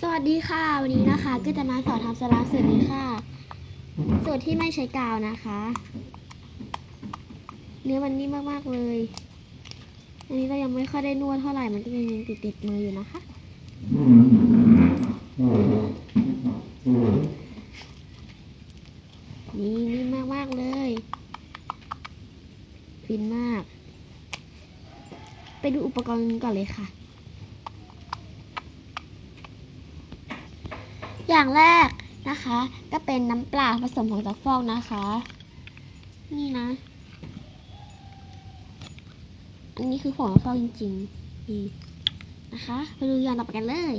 สวัสดีค่ะ วันนี้นะคะ ก็จะมาสอนทำสลามสูตรนี้ค่ะ สูตรที่ไม่ใช้กาวนะคะ เนื้อมันนิ่มมากๆเลย อันนี้เรายังไม่ค่อยได้นวดเท่าไหร่มันก็ยังติดติดๆมืออยู่นะคะนี่นิ่มมากๆเลยฟินมาก ไปดูอุปกรณ์กันก่อนเลยค่ะ อย่างแรกนะคะ ก็เป็นน้ำเปล่าผสมผงซักฟอกนะคะ นี่นะ อันนี้คือผงซักฟอกจริงๆนี่นะคะไปดูอย่างต่อไปกันเลย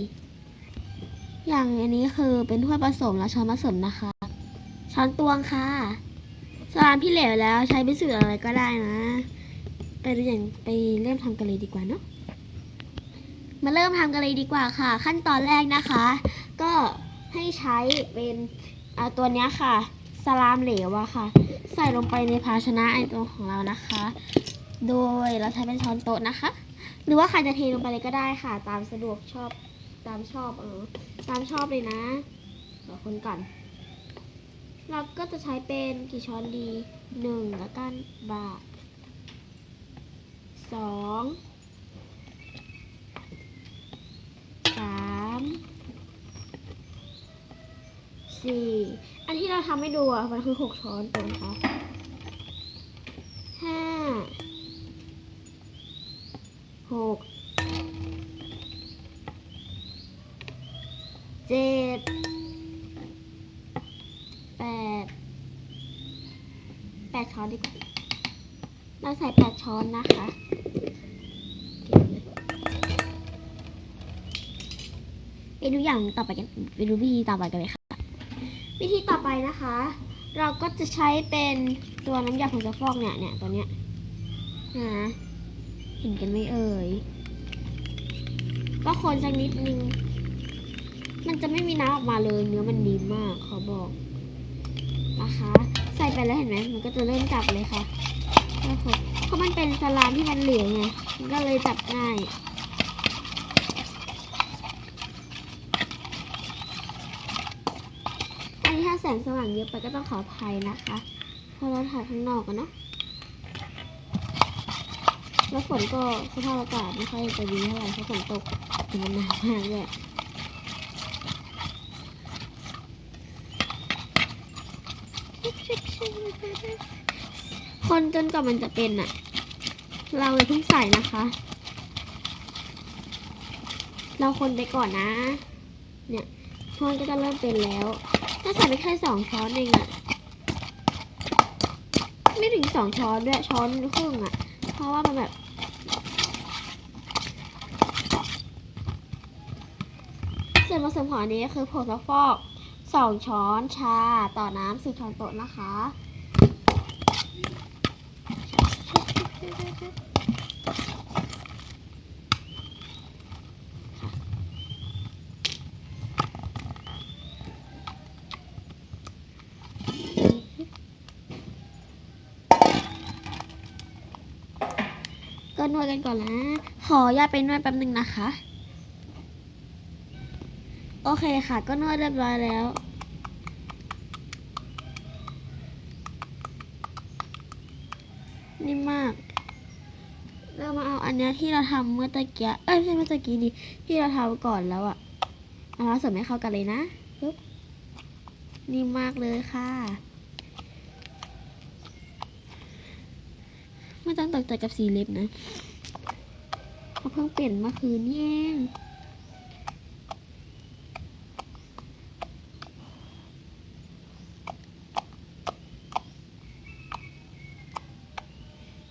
อย่างอันนี้คือเป็นถ้วยผสมและช้อนผสมนะคะ ช้อนตวงค่ะสลามที่เหลวแล้วใช้เป็นสูตรอะไรก็ได้นะ ไปดูอย่างไปเริ่มทำกันเลยดีกว่าเนาะมาเริ่มทำกันเลยดีกว่าค่ะ ขั้นตอนแรกนะคะ ก็ ให้ใช้เป็นตัวนี้ค่ะสลามเหลวอะค่ะ ใส่ลงไปในภาชนะไอตัวของเรานะคะ โดยเราใช้เป็นช้อนโต๊ะนะคะ หรือว่าใครจะเทลงไปเลยก็ได้ค่ะ ตามสะดวกชอบตามชอบเออตามชอบเลยนะเดี๋ยวคนก่อนเราก็จะใช้เป็นกี่ช้อนดีหนึ่งแล้วกันบาทสองสาม สี่อันที่เราทำให้ดูอะมันคือหกช้อนตรงค่ะห้าหกเจ็ดแปดแปดช้อนดีกว่าเราใส่แปดช้อนนะคะไปดูอย่างต่อไปกันไปดูวิธีต่อไปกันเลยค่ะ วิธีต่อไปนะคะ เราก็จะใช้เป็นตัวน้ำยาผงซักฟอกเนี่ยเนี่ยตัวเนี้ยนะเห็นกันไหมเอ่ยก็คนสักนิดนึง มันจะไม่มีน้ำออกมาเลยเนื้อมันดีมากเขอบอกนะคะ ใส่ไปแล้วเห็นไหมมันก็จะเริ่มจับเลยค่ะเพราะมันเป็นสลามที่มันเหลวไงก็เลยจับง่าย อันนี้ถ้าแส งสว่างเยอะไปก็ต้องขออภัยนะคะ เพราะเราถ่ายข้างนอกกันเนาะแล้วฝนก็สภาพอากาศไม่ค่อยจะดีเท่าไหร่เพราะฝนตกถึงมันหนาวมากเลยคนจนกว่ามันจะเป็นอะเราเลยเพิ่งใส่นะคะ เราคนไปก่อนนะ เนี่ยช้อนก็จะเริ่มเป็นแล้ว ถ้าใส่ไปแค่สองช้อนเองอะไม่ถึงสองช้อนด้วยช้อนครึ่งอะเพราะว่ามันแบบส่วนผสมของอันนี้คือผงซักฟอกสองช้อนชาต่อน้ำสี่ช้อนโต๊ะนะคะ นวดกันก่อนนะ ขออย่าตไปนวดแป๊บนึงนะคะ โอเคค่ะ ก็นวดเรียบร้อยแล้ว นิ่มมาก เรามาเอาอันนี้ที่เราทำเมื่อตะกี้ เอ้ยไม่ใช่เมื่อตะกี้ดิที่เราทำก่อนแล้วอะเอามาผสมให้เข้ากันเลยนะปึ๊บนิ่มมากเลยค่ะ ไม่ต้องตกใจกับสีเล็บนะเขาเพิ่งเปลี่ยนเมื่อคืนนี่เอง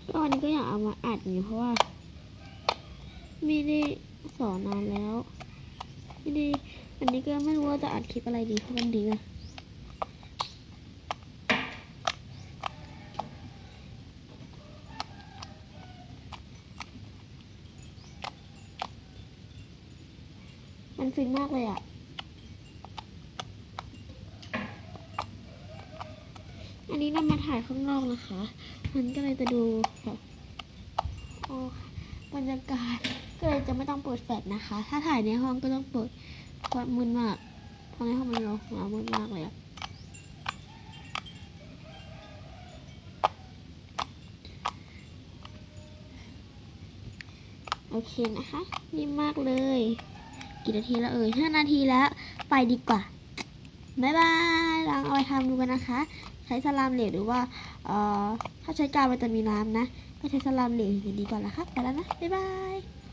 ก็วันนี้ก็อยากเอามาอัดอยู่เพราะว่า ไม่ได้สอนนานแล้ว ไม่ได้อันนี้ก็ไม่รู้ว่าจะอัดคลิปอะไรดีเพราะมันดีอะ มันฟินมากเลยอะอันนี้เรามาถ่ายข้างนอกนะคะ มันก็เลยจะดูแบบโอ้บรรยากาศก็เลยจะไม่ต้องเปิดแฟลชนะคะ ถ้าถ่ายในห้องก็ต้องเปิดไฟตรมึนมากตอนนี้ทำไมเราหัวมึนมากเลยอะโอเคนะคะนี่มากเลย กี่นาทีแล้วเอ่ยห้านาทีแล้ว ไปดีกว่าบ๊ายบายลองเอาไปทำดูกันนะคะ ใช้สลามเหลวหรือว่าเอ่อถ้าใช้กาวมันจะมีน้ำนะ ก็ใช้สลามเหลวอย่างดีกว่าละครับไปแล้วนะ บ๊ายบาย